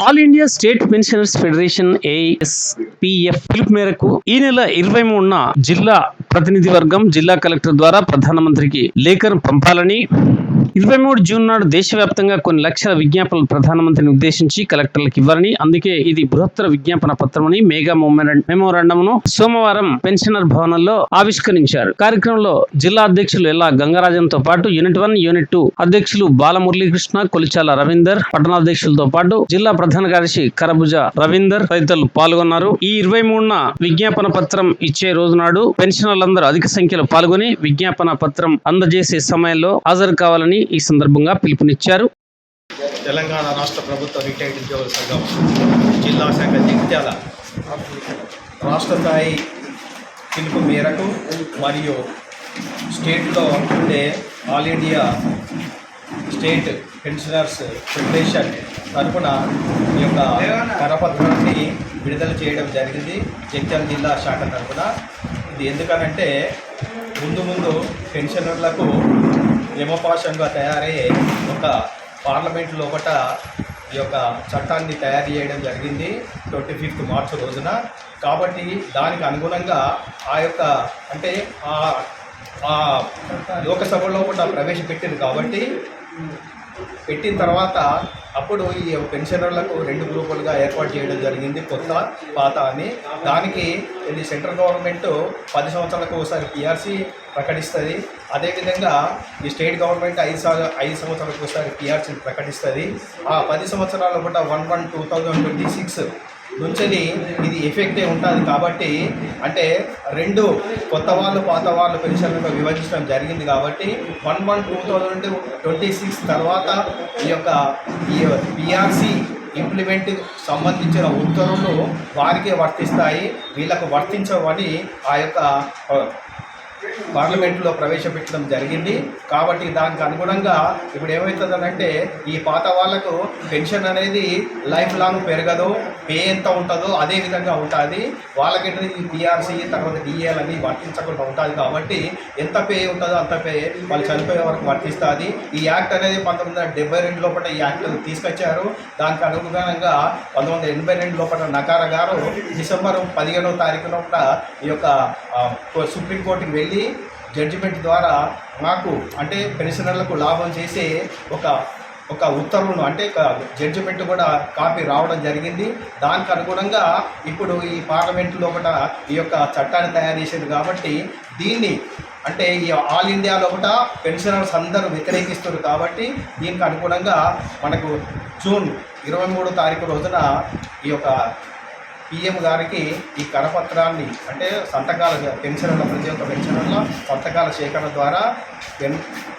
All India state pensioners federation ASPF పిలుపు మేరకు ఈ నెల ఇరవై మూడున జిల్లా ప్రతినిధి వర్గం జిల్లా కలెక్టర్ ద్వారా ప్రధానమంత్రికి లేఖను పంపాలని ఇరవై మూడు జూన్ నాడు దేశవ్యాప్తంగా కొన్ని లక్షల విజ్ఞాపనలు ప్రధానమంత్రిని ఉద్దేశించి కలెక్టర్లకు ఇవ్వాలని అందుకే ఇది బృహత్తర విజ్ఞాపన పత్రమని మేఘా మెమోరాండంను సోమవారం పెన్షనర్ భవనంలో ఆవిష్కరించారు. కార్యక్రమంలో జిల్లా అధ్యక్షులు ఎల్లా గంగరాజన్తో పాటు యూనిట్ వన్ యూనిట్ టూ అధ్యక్షులు బాలమురళీకృష్ణ కొలిచాల రవీందర్ పట్టణాధ్యక్షులతో పాటు జిల్లా ప్రధాన కార్యదర్శి కరబుజ రవీందర్ తదితరులు పాల్గొన్నారు. ఈ ఇరవై మూడున విజ్ఞాపన పత్రం ఇచ్చే రోజు నాడు పెన్షనర్లందరూ అధిక సంఖ్యలో పాల్గొని విజ్ఞాపన పత్రం అందజేసే సమయంలో హాజరు కావాలని ఈ సందర్భంగా పిలుపునిచ్చారు. తెలంగాణ రాష్ట్ర ప్రభుత్వ రిటైర్డ్ ఉద్యోగుల సంఘం జిల్లా శాఖ జగిత్యాల రాష్ట్ర స్థాయి పిలుపు మేరకు మరియు స్టేట్లో ఉండే all India state pensioners federation తరఫున ఈ యొక్క కరపత్రాన్ని విడుదల చేయడం జరిగింది. జగిత్యాల జిల్లా శాఖ తరఫున. ఇది ఎందుకనంటే ముందు ముందు పెన్షనర్లకు యమపాశంగా తయారయ్యే ఒక పార్లమెంట్ లోపట ఈ యొక్క చట్టాన్ని తయారు చేయడం జరిగింది ట్వంటీ ఫిఫ్త్ మార్చ్ రోజున. కాబట్టి దానికి అనుగుణంగా ఆ యొక్క అంటే ఆ ఆ లోకసభలో కూడా ప్రవేశపెట్టింది కాబట్టి పెట్టిన తర్వాత అప్పుడు ఈ పెన్షనర్లకు రెండు గ్రూపులుగా ఏర్పాటు చేయడం జరిగింది కొత్త పాత అని. దానికి ఇది సెంట్రల్ గవర్నమెంట్ పది సంవత్సరాలకు ఒకసారి పిఆర్సీ ప్రకటిస్తుంది. అదేవిధంగా ఈ స్టేట్ గవర్నమెంట్ ఐదు సార్ ఐదు సంవత్సరాలకు ఒకసారి పిఆర్సీని ప్రకటిస్తుంది. ఆ పది సంవత్సరాల పూట one one two thousand twenty six నుంచని ఇది ఎఫెక్టే ఉంటుంది కాబట్టి అంటే రెండు కొత్త వాళ్ళు పాత వాళ్ళు పెన్షన్లను విభజించడం జరిగింది కాబట్టి one one two thousand twenty six తర్వాత ఈ యొక్క ఈ పిఆర్సీ ఇంప్లిమెంట్ సంబంధించిన ఉత్తర్వులు వారికే వర్తిస్తాయి. వీళ్ళకు వర్తించవని ఆ యొక్క పార్లమెంట్లో ప్రవేశపెట్టడం జరిగింది. కాబట్టి దానికి అనుగుణంగా ఇప్పుడు ఏమవుతుందనంటే ఈ పాత వాళ్ళకు పెన్షన్ అనేది లైఫ్ లాంగ్ పెరగదు పే ఎంత ఉంటుందో అదే విధంగా ఉంటుంది. వాళ్ళకంటే ఈ పిఆర్సీ తర్వాత డిఏలు అని వర్తించకుండా ఉంటుంది కాబట్టి ఎంత పే ఉంటుందో అంత పే వాళ్ళు చనిపోయే వరకు వర్తిస్తుంది. ఈ యాక్ట్ అనేది పంతొమ్మిది వందల డెబ్బై రెండు లోపల ఈ యాక్ట్ తీసుకొచ్చారు. దానికి అనుగుణంగా పంతొమ్మిది వందల ఎనభై రెండు లోపల నకార గారు డిసెంబర్ పదిహేనవ తారీఖు లోపల ఈ యొక్క సుప్రీంకోర్టుకి వెళ్ళి జడ్జిమెంట్ ద్వారా మాకు అంటే పెన్షనర్లకు లాభం చేసే ఒక ఒక ఉత్తర్వును అంటే జడ్జిమెంట్ కూడా కాపీ రావడం జరిగింది. దానికి అనుగుణంగా ఇప్పుడు ఈ పార్లమెంట్లో ఒకట ఈ యొక్క చట్టాన్ని తయారు చేసేది కాబట్టి దీన్ని అంటే ఈ ఆల్ ఇండియాలో ఒకట పెన్షనర్స్ అందరూ వ్యతిరేకిస్తున్నారు కాబట్టి దీనికి అనుగుణంగా మనకు జూన్ ఇరవై మూడో తారీఖు రోజున ఈ యొక్క పిఎం గారికి ఈ కరపత్రాన్ని అంటే సంతకాల పెన్షన్ల ప్రతి ఒక్క పెన్షన్ల సంతకాల సేకరణ ద్వారా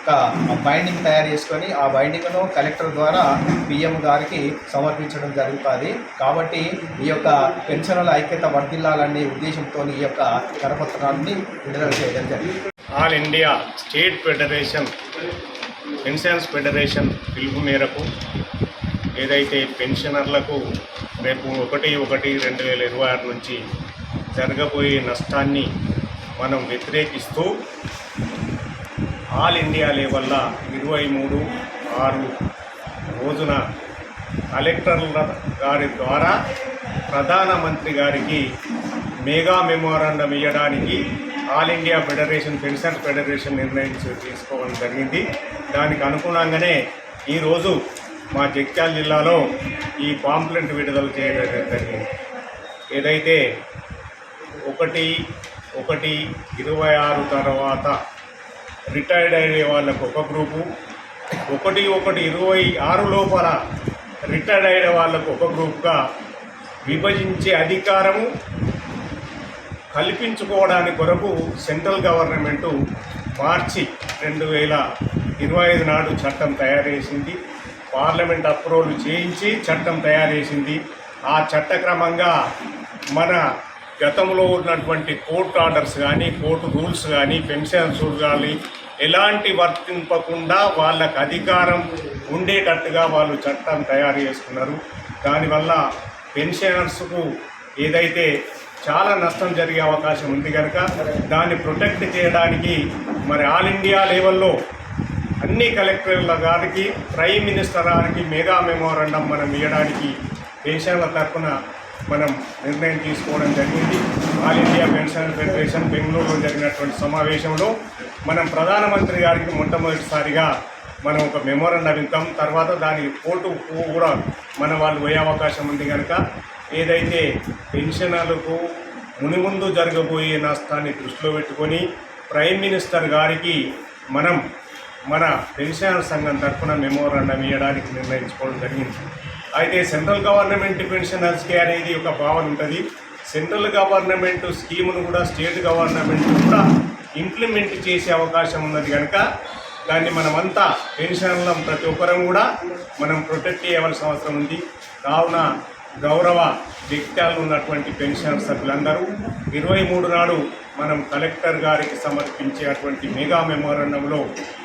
ఒక బైండింగ్ తయారు చేసుకొని ఆ బైండింగ్ను కలెక్టర్ ద్వారా పిఎం గారికి సమర్పించడం జరుగుతుంది. కాబట్టి ఈ యొక్క పెన్షన్ల ఐక్యత వర్ధిల్లాలనే ఉద్దేశంతో ఈ యొక్క కరపత్రాన్ని విడుదల చేయడం జరిగింది. All India state federation pensions federation పిలుపు మేరకు ఏదైతే పెన్షనర్లకు రేపు ఒకటి ఒకటి రెండు వేల ఇరవై ఆరు నుంచి జరగబోయే నష్టాన్ని మనం వ్యతిరేకిస్తూ ఆల్ ఇండియా లెవెల్ల ఇరవై మూడు ఆరు రోజున కలెక్టర్ల గారి ద్వారా ప్రధానమంత్రి గారికి మెగా మెమోరాండం ఇవ్వడానికి all India federation pension federation నిర్ణయం తీసుకోవడం జరిగింది. దానికి అనుగుణంగానే ఈరోజు మా జగిత్యాల జిల్లాలో ఈ పాంప్లెంట్ విడుదల చేయడం జరిగింది ఏదైతే ఒకటి ఒకటి ఇరవై ఆరు తర్వాత రిటైర్డ్ అయ్యే వాళ్ళకు ఒక గ్రూపు ఒకటి ఒకటి ఇరవై ఆరు లోపల రిటైర్డ్ అయిన వాళ్ళకు ఒక గ్రూప్గా విభజించే అధికారము కల్పించుకోవడానికి కొరకు సెంట్రల్ గవర్నమెంటు మార్చి రెండు వేల ఇరవై ఐదు నాడు చట్టం తయారు చేసింది. పార్లమెంట్ అప్రూవల్ చేయించి చట్టం తయారు చేసింది. ఆ చట్టక్రమంగా మన గతంలో ఉన్నటువంటి కోర్టు ఆర్డర్స్ కానీ కోర్టు రూల్స్ కానీ పెన్షన్స్ కానీ ఎలాంటి వర్తింపకుండా వాళ్ళకు అధికారం ఉండేటట్టుగా వాళ్ళు చట్టం తయారు చేసుకున్నారు. దానివల్ల పెన్షనర్స్కు ఏదైతే చాలా నష్టం జరిగే అవకాశం ఉంది కనుక దాన్ని ప్రొటెక్ట్ చేయడానికి మరి ఆల్ ఇండియా లెవెల్లో అన్ని కలెక్టర్ల గారికి ప్రైమ్ మినిస్టర్ గారికి మేధా మెమోరండం మనం ఇవ్వడానికి పెన్షన్ల తరఫున మనం నిర్ణయం తీసుకోవడం జరిగింది. ఆల్ ఇండియా పెన్షన్ ఫెడరేషన్ బెంగళూరులో జరిగినటువంటి సమావేశంలో మనం ప్రధానమంత్రి గారికి మొట్టమొదటిసారిగా మనం ఒక మెమోరండం ఇద్దాం. తర్వాత దాని కోర్టు కూడా మన వాళ్ళు పోయే అవకాశం ఉంది కనుక ఏదైతే పెన్షనర్లకు మునిముందు జరగబోయే నష్టాన్ని దృష్టిలో పెట్టుకొని ప్రైమ్ మినిస్టర్ గారికి మనం మన పెన్షనర్ సంఘం తరఫున మెమోరాండం ఇవ్వడానికి నిర్ణయించుకోవడం జరిగింది. అయితే సెంట్రల్ గవర్నమెంట్ పెన్షనర్స్కి అనేది ఒక భావన ఉంటుంది. సెంట్రల్ గవర్నమెంట్ స్కీమును కూడా స్టేట్ గవర్నమెంట్ కూడా ఇంప్లిమెంట్ చేసే అవకాశం ఉన్నది కనుక దాన్ని మనమంతా పెన్షన్లం ప్రతి ఒక్కరం కూడా మనం ప్రొటెక్ట్ చేయవలసిన అవసరం ఉంది. కావున గౌరవ వ్యక్తాలు ఉన్నటువంటి పెన్షన్ సభ్యులందరూ ఇరవై మూడు నాడు మనం కలెక్టర్ గారికి సమర్పించేటువంటి మెగా మెమోరండంలో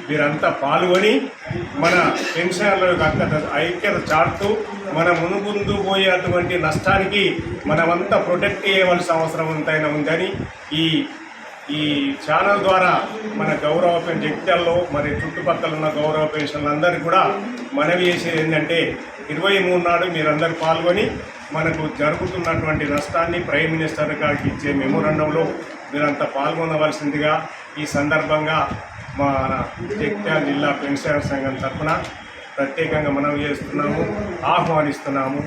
వీరంతా పాల్గొని మన పెన్షనర్లకు అక్కడ ఐక్యత చాటుతూ మన మునుముందు పోయేటువంటి నష్టానికి మనమంతా ప్రొటెక్ట్ చేయవలసిన అవసరం ఎంతైనా ఉందని ఈ ఈ ఛానల్ ద్వారా మన గౌరవ పెన్ జగిత్యాల్లో మరి చుట్టుపక్కల ఉన్న గౌరవ పెన్షన్లందరికీ కూడా మనవి చేసేది ఏంటంటే ఇరవై మూడు నాడు మీరందరూ పాల్గొని మనకు జరుగుతున్నటువంటి నష్టాన్ని ప్రైమ్ మినిస్టర్ గారికి ఇచ్చే మెమోరండంలో మీరంతా పాల్గొనవలసిందిగా ఈ సందర్భంగా మన జగిత్యాల జిల్లా పెన్షన్ సంఘం తరఫున ప్రత్యేకంగా మనం చేస్తున్నాము ఆహ్వానిస్తున్నాము.